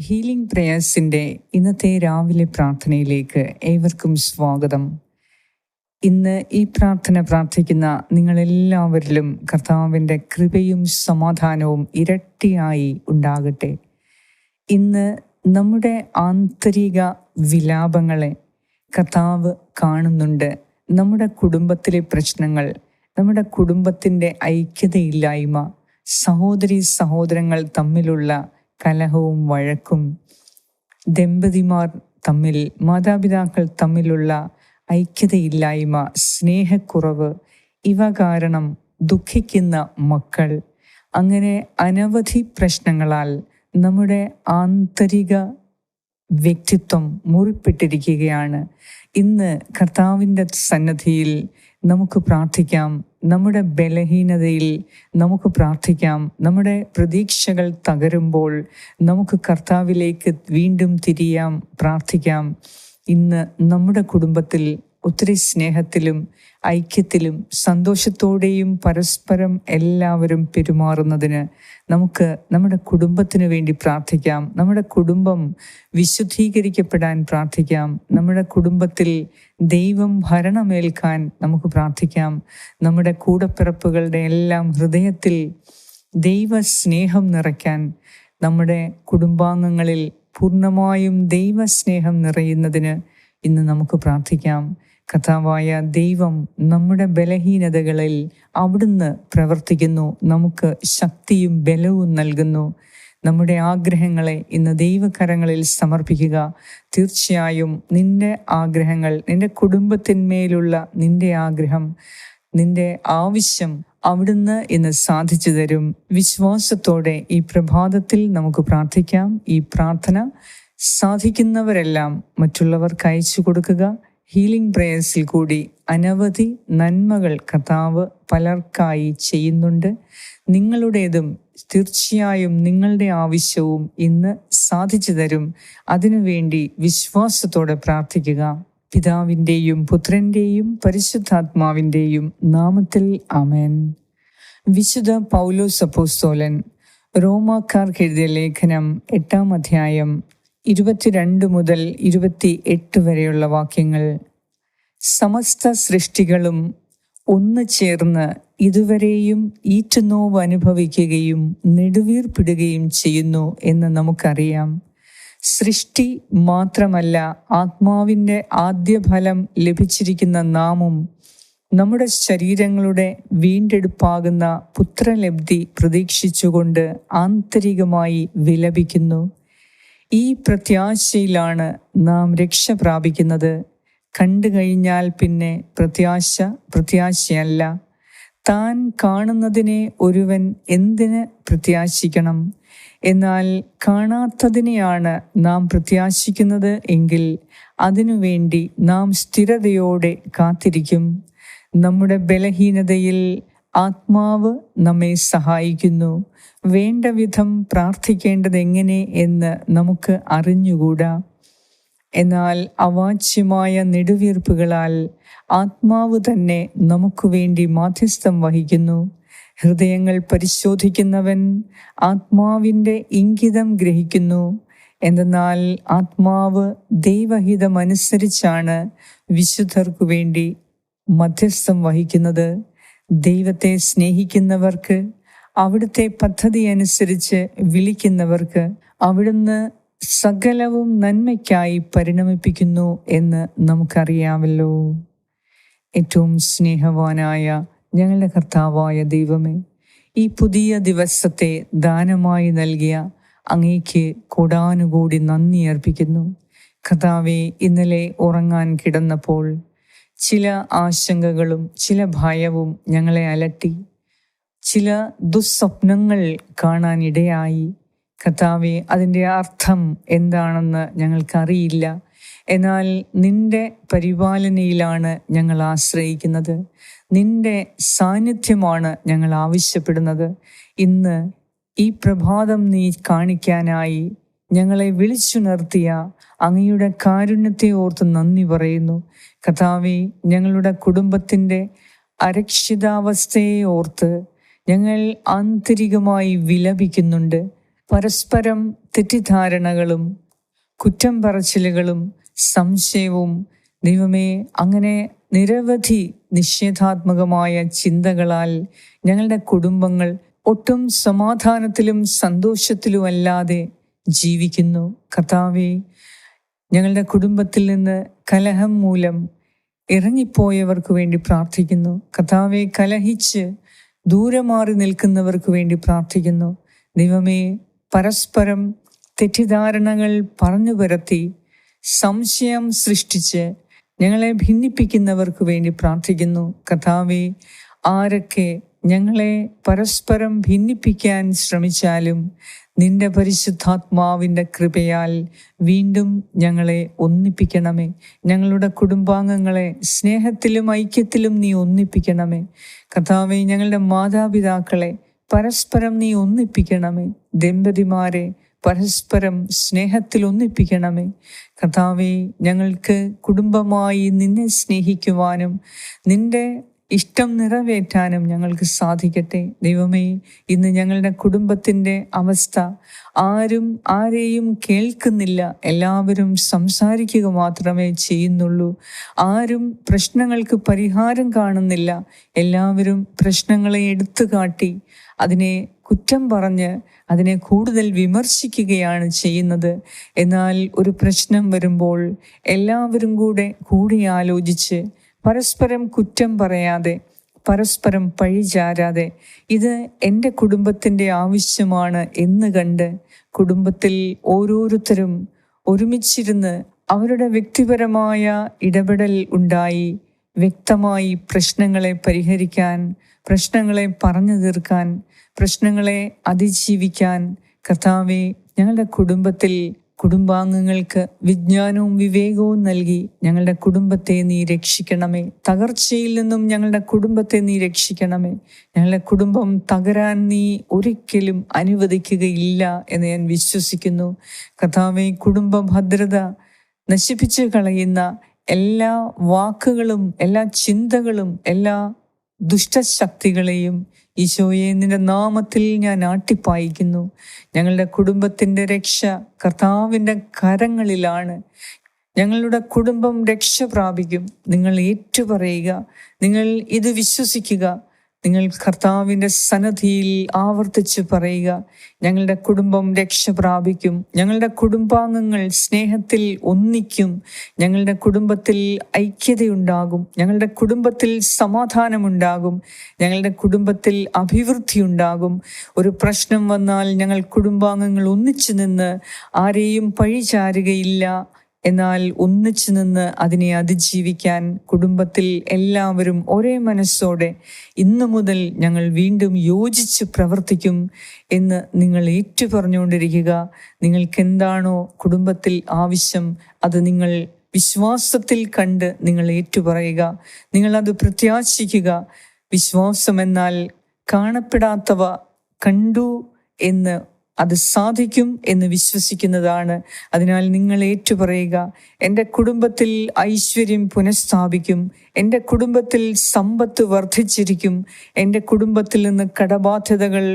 Healing പ്രേയേഴ്സിന്റെ ഇന്നത്തെ രാവിലെ പ്രാർത്ഥനയിലേക്ക് ഏവർക്കും സ്വാഗതം. ഇന്ന് ഈ പ്രാർത്ഥന പ്രാർത്ഥിക്കുന്ന നിങ്ങളെല്ലാവരിലും കർത്താവിന്റെ കൃപയും സമാധാനവും ഇരട്ടിയായി ഉണ്ടാകട്ടെ. ഇന്ന് നമ്മുടെ ആന്തരിക വിലാപങ്ങളെ കർത്താവ് കാണുന്നുണ്ട്. നമ്മുടെ കുടുംബത്തിലെ പ്രശ്നങ്ങൾ നമ്മുടെ കുടുംബത്തിന്റെ ഐക്യതയില്ലായ്മ സഹോദരി സഹോദരങ്ങൾ തമ്മിലുള്ള കലഹവും വഴക്കും ദമ്പതിമാർ തമ്മിൽ മാതാപിതാക്കൾ തമ്മിലുള്ള ഐക്യതയില്ലായ്മ സ്നേഹക്കുറവ് ഇവ കാരണം ദുഃഖിക്കുന്ന മക്കൾ. അങ്ങനെ അനവധി പ്രശ്നങ്ങളാൽ നമ്മുടെ ആന്തരിക വ്യക്തിത്വം മുറിപ്പെട്ടിരിക്കുകയാണ്. ഇന്ന് കർത്താവിന്റെ സന്നദ്ധിയിൽ നമുക്ക് പ്രാർത്ഥിക്കാം. നമ്മുടെ ബലഹീനതയിൽ നമുക്ക് പ്രാർത്ഥിക്കാം. നമ്മുടെ പ്രതീക്ഷകൾ തകരുമ്പോൾ നമുക്ക് കർത്താവിലേക്ക് വീണ്ടും തിരിയാം പ്രാർത്ഥിക്കാം. ഇന്ന് നമ്മുടെ കുടുംബത്തിൽ ഒത്തിരി സ്നേഹത്തിലും ഐക്യത്തിലും സന്തോഷത്തോടെയും പരസ്പരം എല്ലാവരും പെരുമാറുന്നതിന് നമുക്ക് നമ്മുടെ കുടുംബത്തിന് വേണ്ടി പ്രാർത്ഥിക്കാം. നമ്മുടെ കുടുംബം വിശുദ്ധീകരിക്കപ്പെടാൻ പ്രാർത്ഥിക്കാം. നമ്മുടെ കുടുംബത്തിൽ ദൈവം ഭരണമേൽക്കാൻ നമുക്ക് പ്രാർത്ഥിക്കാം. നമ്മുടെ കൂടപ്പിറപ്പുകളുടെ എല്ലാം ഹൃദയത്തിൽ ദൈവ സ്നേഹം നിറയ്ക്കാൻ നമ്മുടെ കുടുംബാംഗങ്ങളിൽ പൂർണമായും ദൈവസ്നേഹം നിറയുന്നതിന് ഇന്ന് നമുക്ക് പ്രാർത്ഥിക്കാം. കഥാവായ ദൈവം നമ്മുടെ ബലഹീനതകളിൽ അവിടുന്ന് പ്രവർത്തിക്കുന്നു. നമുക്ക് ശക്തിയും ബലവും നൽകുന്നു. നമ്മുടെ ആഗ്രഹങ്ങളെ ഇന്ന് ദൈവകരങ്ങളിൽ സമർപ്പിക്കുക. തീർച്ചയായും നിന്റെ ആഗ്രഹങ്ങൾ നിന്റെ കുടുംബത്തിന്മേലുള്ള നിന്റെ ആഗ്രഹം നിന്റെ ആവശ്യം അവിടുന്ന് ഇന്ന് സാധിച്ചു തരും. വിശ്വാസത്തോടെ ഈ പ്രഭാതത്തിൽ നമുക്ക് പ്രാർത്ഥിക്കാം. ഈ പ്രാർത്ഥന സാധിക്കുന്നവരെല്ലാം മറ്റുള്ളവർക്ക് അയച്ചു കൊടുക്കുക. ഹീലിംഗ് പ്രേയേഴ്സിൽ കൂടി അനവധി നന്മകൾ കർത്താവ് പലർക്കായി ചെയ്യുന്നുണ്ട്. നിങ്ങളുടേതും തീർച്ചയായും നിങ്ങളുടെ ആവശ്യവും ഇന്ന് സാധിച്ചു തരും. അതിനുവേണ്ടി വിശ്വാസത്തോടെ പ്രാർത്ഥിക്കുക. പിതാവിന്റെയും പുത്രന്റെയും പരിശുദ്ധാത്മാവിന്റെയും നാമത്തിൽ അമേൻ വിശുദ്ധ പൗലോസ് അപ്പോസ്തോലൻ റോമാക്കാർക്കെഴുതിയ ലേഖനം എട്ടാം അധ്യായം ഇരുപത്തിരണ്ട് മുതൽ ഇരുപത്തി എട്ട് വരെയുള്ള വാക്യങ്ങൾ സമസ്ത സൃഷ്ടികളും ഒന്ന് ചേർന്ന് ഇതുവരെയും ഈറ്റുനോവ് അനുഭവിക്കുകയും നെടുവീർപ്പിടുകയും ചെയ്യുന്നു എന്ന് നമുക്കറിയാം. സൃഷ്ടി മാത്രമല്ല ആത്മാവിന്റെ ആദ്യഫലം ലഭിച്ചിരിക്കുന്ന നാമും നമ്മുടെ ശരീരങ്ങളുടെ വീണ്ടെടുപ്പാകുന്ന പുത്രലബ്ധി പ്രതീക്ഷിച്ചുകൊണ്ട് ആന്തരികമായി വിലപിക്കുന്നു. ഈ പ്രത്യാശയിലാണ് നാം രക്ഷ പ്രാപിക്കുന്നത്. കണ്ടു കഴിഞ്ഞാൽ പിന്നെ പ്രത്യാശ പ്രത്യാശയല്ല. താൻ കാണുന്നതിനെ ഒരുവൻ എന്തിന് പ്രത്യാശിക്കണം? എന്നാൽ കാണാത്തതിനെയാണ് നാം പ്രത്യാശിക്കുന്നത് എങ്കിൽ അതിനുവേണ്ടി നാം സ്ഥിരതയോടെ കാത്തിരിക്കും. നമ്മുടെ ബലഹീനതയിൽ ആത്മാവ് നമ്മെ സഹായിക്കുന്നു. വേണ്ട വിധം പ്രാർത്ഥിക്കേണ്ടത് എങ്ങനെ എന്ന് നമുക്ക് അറിഞ്ഞുകൂടാ. എന്നാൽ അവാച്യമായ നെടുവീർപ്പുകളാൽ ആത്മാവ് തന്നെ നമുക്ക് വേണ്ടി മാധ്യസ്ഥം വഹിക്കുന്നു. ഹൃദയങ്ങൾ പരിശോധിക്കുന്നവൻ ആത്മാവിന്റെ ഇംഗിതം ഗ്രഹിക്കുന്നു. എന്തെന്നാൽ ആത്മാവ് ദൈവഹിതമനുസരിച്ചാണ് വിശുദ്ധർക്കു വേണ്ടി മധ്യസ്ഥം വഹിക്കുന്നത്. ദൈവത്തെ സ്നേഹിക്കുന്നവർക്ക് അവിടുത്തെ പദ്ധതി അനുസരിച്ച് വിളിക്കുന്നവർക്ക് അവിടുന്ന് സകലവും നന്മയ്ക്കായി പരിണമിപ്പിക്കുന്നു എന്ന് നമുക്കറിയാമല്ലോ. ഏറ്റവും സ്നേഹവാനായ ഞങ്ങളുടെ കർത്താവായ ദൈവമേ ഈ പുതിയ ദിവസത്തെ ദാനമായി നൽകിയ അങ്ങേക്ക് കൂടാനുകൂടി നന്ദി അർപ്പിക്കുന്നു. കർത്താവെ ഇന്നലെ ഉറങ്ങാൻ കിടന്നപ്പോൾ ചില ആശങ്കകളും ചില ഭയവും ഞങ്ങളെ അലട്ടി. ചില ദുസ്വപ്നങ്ങൾ കാണാനിടയായി. കർത്താവെ അതിന്റെ അർത്ഥം എന്താണെന്ന് ഞങ്ങൾക്കറിയില്ല. എന്നാൽ നിന്റെ പരിപാലനയിലാണ് ഞങ്ങൾ ആശ്രയിക്കുന്നത്. നിന്റെ സാന്നിധ്യമാണ് ഞങ്ങൾ ആവശ്യപ്പെടുന്നത്. ഇന്ന് ഈ പ്രഭാതം നീ കാണിക്കാനായി ഞങ്ങളെ വിളിച്ചു നിർത്തിയ അങ്ങയുടെ കാരുണ്യത്തെ ഓർത്ത് നന്ദി പറയുന്നു. കഥാവി ഞങ്ങളുടെ കുടുംബത്തിന്റെ അരക്ഷിതാവസ്ഥയെ ഓർത്ത് ഞങ്ങൾ ആന്തരികമായി വിലപിക്കുന്നുണ്ട്. പരസ്പരം തെറ്റിദ്ധാരണകളും കുറ്റം പറച്ചിലുകളും സംശയവും ദൈവമേ അങ്ങനെ നിരവധി നിഷേധാത്മകമായ ചിന്തകളാൽ ഞങ്ങളുടെ കുടുംബങ്ങൾ ഒട്ടും സമാധാനത്തിലും സന്തോഷത്തിലുമല്ലാതെ ജീവിക്കുന്നു. കർത്താവെ ഞങ്ങളുടെ കുടുംബത്തിൽ നിന്ന് കലഹം മൂലം ഇറങ്ങിപ്പോയവർക്ക് വേണ്ടി പ്രാർത്ഥിക്കുന്നു. കഥാവെ കലഹിച്ച് ദൂരെ മാറി നിൽക്കുന്നവർക്ക് വേണ്ടി പ്രാർത്ഥിക്കുന്നു. ദൈവമേ പരസ്പരം തെറ്റിദ്ധാരണകൾ പറഞ്ഞു പരത്തി സംശയം സൃഷ്ടിച്ച് ഞങ്ങളെ ഭിന്നിപ്പിക്കുന്നവർക്ക് വേണ്ടി പ്രാർത്ഥിക്കുന്നു. കഥാവെ ആരൊക്കെ ഞങ്ങളെ പരസ്പരം ഭിന്നിപ്പിക്കാൻ ശ്രമിച്ചാലും നിന്റെ പരിശുദ്ധാത്മാവിന്റെ കൃപയാൽ വീണ്ടും ഞങ്ങളെ ഒന്നിപ്പിക്കണമേ. ഞങ്ങളുടെ കുടുംബാംഗങ്ങളെ സ്നേഹത്തിലും ഐക്യത്തിലും നീ ഒന്നിപ്പിക്കണമേ. കഥാവെ ഞങ്ങളുടെ മാതാപിതാക്കളെ പരസ്പരം നീ ഒന്നിപ്പിക്കണമേ. ദമ്പതിമാരെ പരസ്പരം സ്നേഹത്തിൽ ഒന്നിപ്പിക്കണമേ. കർത്താവെ ഞങ്ങൾക്ക് കുടുംബമായി നിന്നെ സ്നേഹിക്കുവാനും നിന്റെ ഇഷ്ടം നിറവേറ്റാനും ഞങ്ങൾക്ക് സാധിക്കട്ടെ. ദൈവമേ ഇന്ന് ഞങ്ങളുടെ കുടുംബത്തിന്റെ അവസ്ഥ ആരും ആരെയും കേൾക്കുന്നില്ല. എല്ലാവരും സംസാരിക്കുക മാത്രമേ ചെയ്യുന്നുള്ളൂ. ആരും പ്രശ്നങ്ങൾക്ക് പരിഹാരം കാണുന്നില്ല. എല്ലാവരും പ്രശ്നങ്ങളെ എടുത്തു കാട്ടി അതിനെ കുറ്റം പറഞ്ഞ് അതിനെ കൂടുതൽ വിമർശിക്കുകയാണ് ചെയ്യുന്നത്. എന്നാൽ ഒരു പ്രശ്നം വരുമ്പോൾ എല്ലാവരും കൂടെ കൂടി ആലോചിച്ച് പരസ്പരം കുറ്റം പറയാതെ പരസ്പരം പഴിചാരാതെ ഇത് എന്റെ കുടുംബത്തിന്റെ ആവശ്യമാണ് എന്ന് കണ്ട് കുടുംബത്തിൽ ഓരോരുത്തരും ഒരുമിച്ചിരുന്ന് അവരുടെ വ്യക്തിപരമായ ഇടപെടൽ ഉണ്ടായി വ്യക്തമായി പ്രശ്നങ്ങളെ പരിഹരിക്കാൻ പ്രശ്നങ്ങളെ പറഞ്ഞു തീർക്കാൻ പ്രശ്നങ്ങളെ അതിജീവിക്കാൻ. കർത്താവെ ഞങ്ങളുടെ കുടുംബത്തിൽ കുടുംബാംഗങ്ങൾക്ക് വിജ്ഞാനവും വിവേകവും നൽകി ഞങ്ങളുടെ കുടുംബത്തെ നീ രക്ഷിക്കണമേ. തകർച്ചയിൽ നിന്നും ഞങ്ങളുടെ കുടുംബത്തെ നീ രക്ഷിക്കണമേ. ഞങ്ങളുടെ കുടുംബം തകരാൻ നീ ഒരിക്കലും അനുവദിക്കുകയില്ല എന്ന് ഞാൻ വിശ്വസിക്കുന്നു. കഥാവെ കുടുംബ ഭദ്രത നശിപ്പിച്ച് കളയുന്ന എല്ലാ വാക്കുകളും എല്ലാ ചിന്തകളും എല്ലാ ദുഷ്ടശക്തികളെയും ഈശോയെ നിന്റെ നാമത്തിൽ ഞാൻ ആട്ടിപ്പായിക്കുന്നു. ഞങ്ങളുടെ കുടുംബത്തിന്റെ രക്ഷ കർത്താവിന്റെ കരങ്ങളിലാണ്. ഞങ്ങളുടെ കുടുംബം രക്ഷ പ്രാപിക്കും. നിങ്ങൾ ഏറ്റുപറയുക. നിങ്ങൾ ഇത് വിശ്വസിക്കുക. നിങ്ങൾ കർത്താവിന്റെ സന്നദ്ധിയിൽ ആവർത്തിച്ച് പറയുക. ഞങ്ങളുടെ കുടുംബം രക്ഷ പ്രാപിക്കും. ഞങ്ങളുടെ കുടുംബാംഗങ്ങൾ സ്നേഹത്തിൽ ഒന്നിക്കും. ഞങ്ങളുടെ കുടുംബത്തിൽ ഐക്യതയുണ്ടാകും. ഞങ്ങളുടെ കുടുംബത്തിൽ സമാധാനമുണ്ടാകും. ഞങ്ങളുടെ കുടുംബത്തിൽ അഭിവൃദ്ധി ഉണ്ടാകും. ഒരു പ്രശ്നം വന്നാൽ ഞങ്ങൾ കുടുംബാംഗങ്ങൾ ഒന്നിച്ചു നിന്ന് ആരെയും പഴിചാരുകയില്ല. എന്നാൽ ഒന്നിച്ചു നിന്ന് അതിനെ അതിജീവിക്കാൻ കുടുംബത്തിൽ എല്ലാവരും ഒരേ മനസ്സോടെ ഇന്നു മുതൽ ഞങ്ങൾ വീണ്ടും യോജിച്ച് പ്രവർത്തിക്കും എന്ന് നിങ്ങൾ ഏറ്റു പറഞ്ഞുകൊണ്ടിരിക്കുക നിങ്ങൾക്ക് എന്താണോ കുടുംബത്തിൽ ആവശ്യം അത് നിങ്ങൾ വിശ്വാസത്തിൽ കണ്ട് നിങ്ങൾ ഏറ്റുപറയുക. അത് പ്രത്യാശിക്കുക. വിശ്വാസം എന്നാൽ കാണപ്പെടാത്തവ കണ്ടു എന്ന് അത് സാധിക്കും എന്ന് വിശ്വസിക്കുന്നതാണ്. അതിനാൽ നിങ്ങൾ ഏറ്റുപറയുക എന്റെ കുടുംബത്തിൽ ഐശ്വര്യം പുനഃസ്ഥാപിക്കും എന്റെ കുടുംബത്തിൽ സമ്പത്ത് വർദ്ധിച്ചിരിക്കും എന്റെ കുടുംബത്തിൽ നിന്ന് കടബാധ്യതകൾ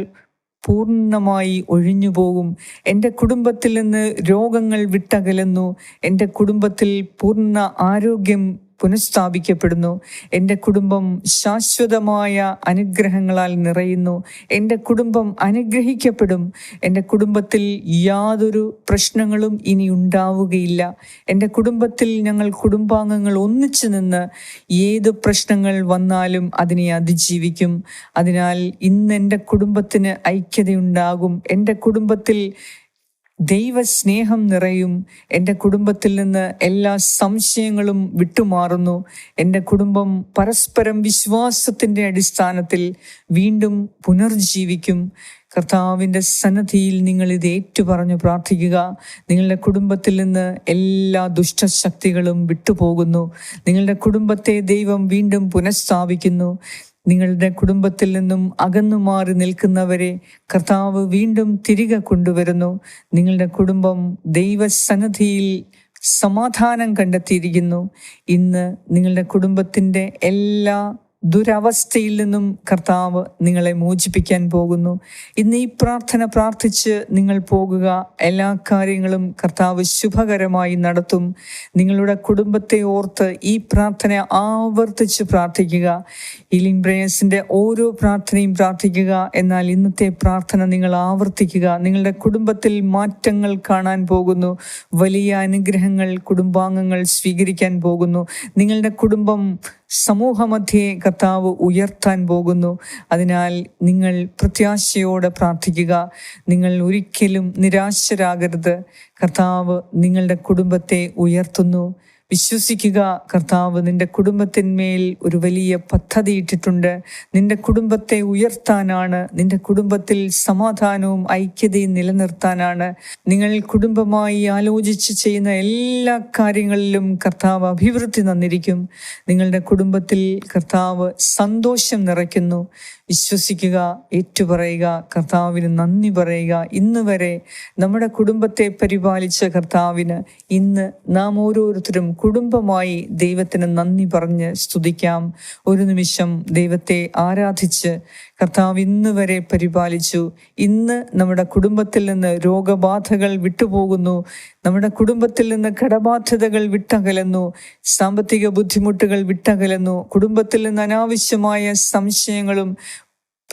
പൂർണമായി ഒഴിഞ്ഞു പോകും എന്റെ കുടുംബത്തിൽ നിന്ന് രോഗങ്ങൾ വിട്ടകലുന്നു എന്റെ കുടുംബത്തിൽ പൂർണ ആരോഗ്യം പുനഃസ്ഥാപിക്കപ്പെടുന്നു. എന്റെ കുടുംബം ശാശ്വതമായ അനുഗ്രഹങ്ങളാൽ നിറയുന്നു. എന്റെ കുടുംബം അനുഗ്രഹിക്കപ്പെടും. എന്റെ കുടുംബത്തിൽ യാതൊരു പ്രശ്നങ്ങളും ഇനി ഉണ്ടാവുകയില്ല. എന്റെ കുടുംബത്തിൽ ഞങ്ങൾ കുടുംബാംഗങ്ങൾ ഒന്നിച്ചു നിന്ന് ഏത് പ്രശ്നങ്ങൾ വന്നാലും അതിനെ അതിജീവിക്കും. അതിനാൽ ഇന്ന് എന്റെ കുടുംബത്തിന് ഐക്യതയുണ്ടാകും. എന്റെ കുടുംബത്തിൽ ദൈവസ്നേഹം നിറയും. എന്റെ കുടുംബത്തിൽ നിന്ന് എല്ലാ സംശയങ്ങളും വിട്ടുമാറുന്നു. എന്റെ കുടുംബം പരസ്പരം വിശ്വാസത്തിന്റെ അടിസ്ഥാനത്തിൽ വീണ്ടും പുനർജീവിക്കും. കർത്താവിന്റെ സന്നദ്ധിയിൽ നിങ്ങൾ ഇത് ഏറ്റുപറഞ്ഞു പ്രാർത്ഥിക്കുക. നിങ്ങളുടെ കുടുംബത്തിൽ നിന്ന് എല്ലാ ദുഷ്ടശക്തികളും വിട്ടുപോകുന്നു. നിങ്ങളുടെ കുടുംബത്തെ ദൈവം വീണ്ടും പുനഃസ്ഥാപിക്കുന്നു. നിങ്ങളുടെ കുടുംബത്തിൽ നിന്നും അകന്നു മാറി നിൽക്കുന്നവരെ കർത്താവ് വീണ്ടും തിരികെ കൊണ്ടുവരുന്നു. നിങ്ങളുടെ കുടുംബം ദൈവസന്നദ്ധിയിൽ സമാധാനം കണ്ടെത്തിയിരിക്കുന്നു. ഇന്ന് നിങ്ങളുടെ കുടുംബത്തിന്റെ എല്ലാ ദുരവസ്ഥയിൽ നിന്നും കർത്താവ് നിങ്ങളെ മോചിപ്പിക്കാൻ പോകുന്നു. ഇന്ന് ഈ പ്രാർത്ഥന പ്രാർത്ഥിച്ച് നിങ്ങൾ പോകുക. എല്ലാ കാര്യങ്ങളും കർത്താവ് ശുഭകരമായി നടത്തും. നിങ്ങളുടെ കുടുംബത്തെ ഓർത്ത് ഈ പ്രാർത്ഥന ആവർത്തിച്ച് പ്രാർത്ഥിക്കുക. ഹീലിംഗ് പ്രേയേഴ്സിന്റെ ഓരോ പ്രാർത്ഥനയും പ്രാർത്ഥിക്കുക എന്നാൽ ഇന്നത്തെ പ്രാർത്ഥന നിങ്ങൾ ആവർത്തിക്കുക. നിങ്ങളുടെ കുടുംബത്തിൽ മാറ്റങ്ങൾ കാണാൻ പോകുന്നു. വലിയ അനുഗ്രഹങ്ങൾ കുടുംബാംഗങ്ങൾ സ്വീകരിക്കാൻ പോകുന്നു. നിങ്ങളുടെ കുടുംബം സമൂഹമധ്യേ കർത്താവ് ഉയർത്താൻ പോകുന്നു. അതിനാൽ നിങ്ങൾ പ്രത്യാശയോടെ പ്രാർത്ഥിക്കുക. നിങ്ങൾ ഒരിക്കലും നിരാശരാകരുത്. കർത്താവ് നിങ്ങളുടെ കുടുംബത്തെ ഉയർത്തുന്നു. വിശ്വസിക്കുക. കർത്താവ് നിന്റെ കുടുംബത്തിന്മേൽ ഒരു വലിയ പദ്ധതി ഇട്ടിട്ടുണ്ട്. നിന്റെ കുടുംബത്തെ ഉയർത്താനാണ്. നിന്റെ കുടുംബത്തിൽ സമാധാനവും ഐക്യതയും നിലനിർത്താനാണ്. നിങ്ങൾ കുടുംബമായി ആലോചിച്ച് ചെയ്യുന്ന എല്ലാ കാര്യങ്ങളിലും കർത്താവ് അഭിവൃദ്ധി തന്നിരിക്കും. നിങ്ങളുടെ കുടുംബത്തിൽ കർത്താവ് സന്തോഷം നിറയ്ക്കുന്നു. വിശ്വസിക്കുക ഏറ്റുപറയുക കർത്താവിന് നന്ദി പറയുക. ഇന്ന് വരെ നമ്മുടെ കുടുംബത്തെ പരിപാലിച്ച കർത്താവിന് ഇന്ന് നാം ഓരോരുത്തരും കുടുംബമായി ദൈവത്തിന് നന്ദി പറഞ്ഞ് സ്തുതിക്കാം. ഒരു നിമിഷം ദൈവത്തെ ആരാധിച്ച് കർത്താവ് ഇന്ന് വരെ പരിപാലിച്ചു. ഇന്ന് നമ്മുടെ കുടുംബത്തിൽ നിന്ന് രോഗബാധകൾ വിട്ടുപോകുന്നു. നമ്മുടെ കുടുംബത്തിൽ നിന്ന് കടബാധ്യതകൾ വിട്ടകലുന്നു. സാമ്പത്തിക ബുദ്ധിമുട്ടുകൾ വിട്ടകലുന്നു. കുടുംബത്തിൽ നിന്ന് അനാവശ്യമായ സംശയങ്ങളും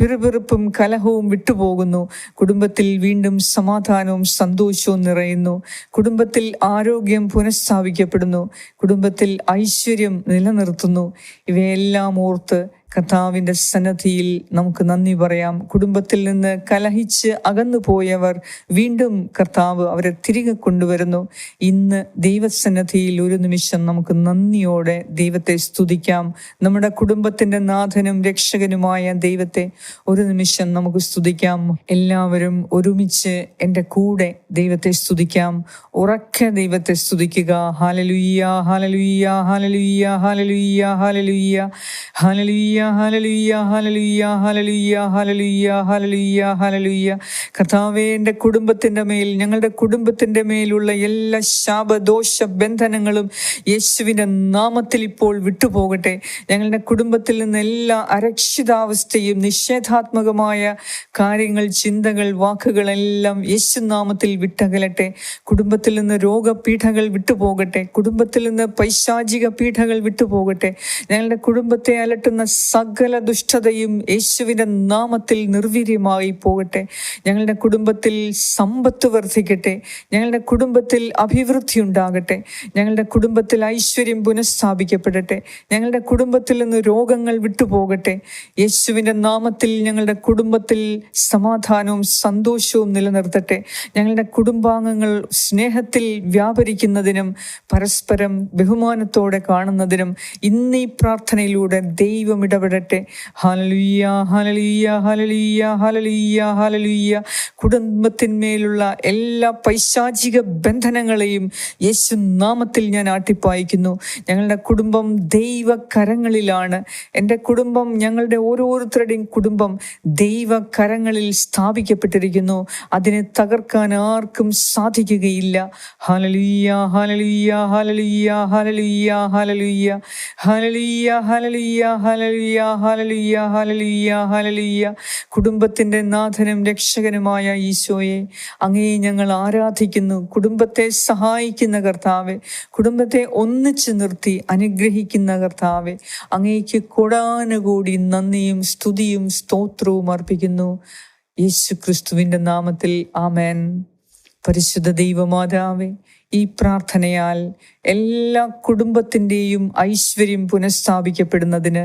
പിറുപിറുപ്പും കലഹവും വിട്ടുപോകുന്നു. കുടുംബത്തിൽ വീണ്ടും സമാധാനവും സന്തോഷവും നിറയുന്നു. കുടുംബത്തിൽ ആരോഗ്യം പുനഃസ്ഥാപിക്കപ്പെടുന്നു. കുടുംബത്തിൽ ഐശ്വര്യം നിലനിർത്തുന്നു. ഇവയെല്ലാം ഓർത്ത് കർത്താവിന്റെ സന്നദ്ധിയിൽ നമുക്ക് നന്ദി പറയാം. കുടുംബത്തിൽ നിന്ന് കലഹിച്ച് അകന്നു പോയവർ വീണ്ടും കർത്താവ് അവരെ തിരികെ കൊണ്ടുവരുന്നു. ഇന്ന് ദൈവസന്നദ്ധിയിൽ ഒരു നിമിഷം നമുക്ക് നന്ദിയോടെ ദൈവത്തെ സ്തുതിക്കാം. നമ്മുടെ കുടുംബത്തിന്റെ നാഥനും രക്ഷകനുമായ ദൈവത്തെ ഒരു നിമിഷം നമുക്ക് സ്തുതിക്കാം. എല്ലാവരും ഒരുമിച്ച് എന്റെ കൂടെ ദൈവത്തെ സ്തുതിക്കാം. ഉറക്കെ ദൈവത്തെ സ്തുതിക്കുക. ഹാലലുയ്യ ഹാലലുയ്യ ഹാലലുയ്യ ഹാലലുയ്യ ഹാലലുയ്യ ഹാലലുയ്യ ഹലലുയ്യ കർത്താവേ എന്റെ കുടുംബത്തിന്റെ മേൽ ഞങ്ങളുടെ കുടുംബത്തിന്റെ മേലുള്ള എല്ലാ ശാപദോഷ ബന്ധനങ്ങളും യേശുവിന്റെ നാമത്തിൽ ഇപ്പോൾ വിട്ടുപോകട്ടെ. ഞങ്ങളുടെ കുടുംബത്തിൽ നിന്ന് എല്ലാ അരക്ഷിതാവസ്ഥയും നിഷേധാത്മകമായ കാര്യങ്ങൾ ചിന്തകൾ വാക്കുകളെല്ലാം യേശു നാമത്തിൽ വിട്ടകലട്ടെ. കുടുംബത്തിൽ നിന്ന് രോഗപീഠകൾ വിട്ടുപോകട്ടെ. കുടുംബത്തിൽ നിന്ന് പൈശാചിക പീഠകൾ വിട്ടുപോകട്ടെ. ഞങ്ങളുടെ കുടുംബത്തെ അലട്ടുന്ന സകല ദുഷ്ടതയും യേശുവിന്റെ നാമത്തിൽ നിർവീര്യമായി പോകട്ടെ. ഞങ്ങളുടെ കുടുംബത്തിൽ സമ്പത്ത് വർദ്ധിക്കട്ടെ. ഞങ്ങളുടെ കുടുംബത്തിൽ അഭിവൃദ്ധി ഉണ്ടാകട്ടെ. ഞങ്ങളുടെ കുടുംബത്തിൽ ഐശ്വര്യം പുനഃസ്ഥാപിക്കപ്പെടട്ടെ. ഞങ്ങളുടെ കുടുംബത്തിൽ നിന്ന് രോഗങ്ങൾ വിട്ടുപോകട്ടെ. യേശുവിന്റെ നാമത്തിൽ ഞങ്ങളുടെ കുടുംബത്തിൽ സമാധാനവും സന്തോഷവും നിലനിർത്തട്ടെ. ഞങ്ങളുടെ കുടുംബാംഗങ്ങൾ സ്നേഹത്തിൽ വ്യാപരിക്കുന്നതിനും പരസ്പരം ബഹുമാനത്തോടെ കാണുന്നതിനും ഇന്ന് പ്രാർത്ഥനയിലൂടെ ദൈവം ഇടപെടട്ടെ. ഹലലുയ്യ ഹലലുയ്യ ഹലലുയ്യ ഹലലുയ്യ ഹലലുയ്യ കുടുംബത്തിന്മേലുള്ള എല്ലാ പൈശാചിക ബന്ധനങ്ങളെയും യേശു നാമത്തിൽ ഞാൻ ആട്ടിപ്പായിക്കുന്നു. ഞങ്ങളുടെ കുടുംബം ദൈവകരങ്ങളിലാണ്. എന്റെ കുടുംബം ഞങ്ങളുടെ ഓരോരുത്തരുടെയും കുടുംബം ദൈവകരങ്ങളിൽ സ്ഥാപിക്കപ്പെട്ടിരിക്കുന്നു. അതിനെ തകർക്കാൻ ആർക്കും സാധിക്കുകയില്ല. ഹലലുയ്യ ഹലലുയ്യ ഹലലുയ്യ ഹലലുയ്യ ഹലലുയ്യ ഹലലുയ്യ ഹലലുയ്യ ഹലലുയ്യ ഹലലിയ ഹലലിയ ഹലലിയ കുടുംബത്തിന്റെ നാഥനും രക്ഷകനുമായ ഈശോയെ അങ്ങേ ഞങ്ങൾ ആരാധിക്കുന്നു. കുടുംബത്തെ സഹായിക്കുന്ന കർത്താവെ കുടുംബത്തെ ഒന്നിച്ചു നിർത്തി അനുഗ്രഹിക്കുന്ന കർത്താവെ അങ്ങേക്ക് കൊടാനുകൂടി നന്ദിയും സ്തുതിയും സ്തോത്രവും അർപ്പിക്കുന്നു. യേശു ക്രിസ്തുവിന്റെ നാമത്തിൽ ആമേൻ. പരിശുദ്ധ ദൈവമാതാവേ ഈ പ്രാർത്ഥനയാൽ എല്ലാ കുടുംബത്തിന്റെയും ഐശ്വര്യം പുനഃസ്ഥാപിക്കപ്പെടുന്നതിന്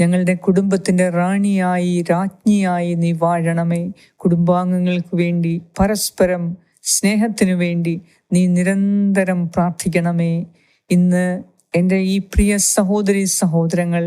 ഞങ്ങളുടെ കുടുംബത്തിന്റെ റാണിയായി രാജ്ഞിയായി നീ വാഴണമേ. കുടുംബാംഗങ്ങൾക്ക് വേണ്ടി പരസ്പരം സ്നേഹത്തിനു വേണ്ടി നീ നിരന്തരം പ്രാർത്ഥിക്കണമേ. ഇന്ന് എന്റെ ഈ പ്രിയ സഹോദരി സഹോദരങ്ങൾ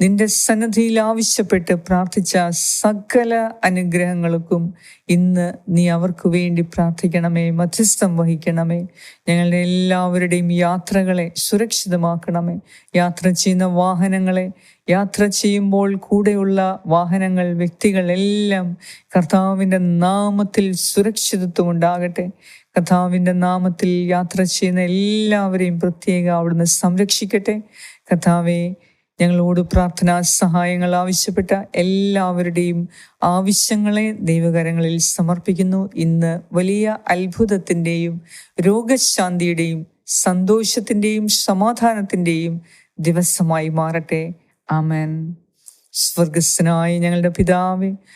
നിന്റെ സന്നദ്ധിയിൽ ആവശ്യപ്പെട്ട് പ്രാർത്ഥിച്ച സകല അനുഗ്രഹങ്ങൾക്കും ഇന്ന് നീ അവർക്ക് വേണ്ടി പ്രാർത്ഥിക്കണമേ മധ്യസ്ഥം വഹിക്കണമേ. ഞങ്ങളുടെ എല്ലാവരുടെയും യാത്രകളെ സുരക്ഷിതമാക്കണമേ. യാത്ര ചെയ്യുന്ന വാഹനങ്ങളെ യാത്ര ചെയ്യുമ്പോൾ കൂടെയുള്ള വാഹനങ്ങൾ വ്യക്തികൾ എല്ലാം കർത്താവിന്റെ നാമത്തിൽ സുരക്ഷിതത്വം ഉണ്ടാകട്ടെ. കർത്താവിന്റെ നാമത്തിൽ യാത്ര ചെയ്യുന്ന എല്ലാവരെയും പ്രത്യേകം അവിടുന്ന് സംരക്ഷിക്കട്ടെ. കർത്താവെ ഞങ്ങളോട് പ്രാർത്ഥനാ സഹായങ്ങൾ ആവശ്യപ്പെട്ട എല്ലാവരുടെയും ആവശ്യങ്ങളെ ദൈവകരങ്ങളിൽ സമർപ്പിക്കുന്നു. ഇന്ന് വലിയ അത്ഭുതത്തിന്റെയും രോഗശാന്തിയുടെയും സന്തോഷത്തിന്റെയും സമാധാനത്തിന്റെയും ദിവസമായി മാറട്ടെ. ആമേൻ. സ്വർഗസ്സനായ ഞങ്ങളുടെ പിതാവേ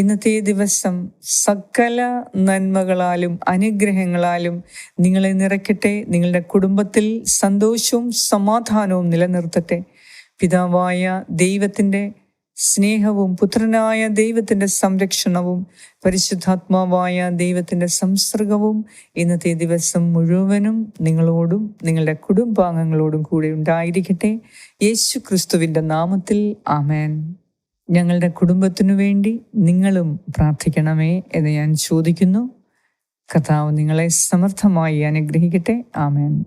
ഇന്നത്തെ ദിവസം സകല നന്മകളാലും അനുഗ്രഹങ്ങളാലും നിങ്ങളെ നിറയ്ക്കട്ടെ. നിങ്ങളുടെ കുടുംബത്തിൽ സന്തോഷവും സമാധാനവും നിലനിർത്തട്ടെ. പിതാവായ ദൈവത്തിന്റെ സ്നേഹവും പുത്രനായ ദൈവത്തിന്റെ സംരക്ഷണവും പരിശുദ്ധാത്മാവായ ദൈവത്തിന്റെ സംസർഗവും ഇന്നത്തെ ദിവസം മുഴുവനും നിങ്ങളോടും നിങ്ങളുടെ കുടുംബാംഗങ്ങളോടും കൂടെ ഉണ്ടായിരിക്കട്ടെ. യേശു ക്രിസ്തുവിന്റെ നാമത്തിൽ ആമേൻ. ഞങ്ങളുടെ കുടുംബത്തിനു വേണ്ടി നിങ്ങളും പ്രാർത്ഥിക്കണമേ എന്ന് ഞാൻ ചോദിക്കുന്നു. കഥാവ് നിങ്ങളെ സമർത്ഥമായി അനുഗ്രഹിക്കട്ടെ. ആമേൻ.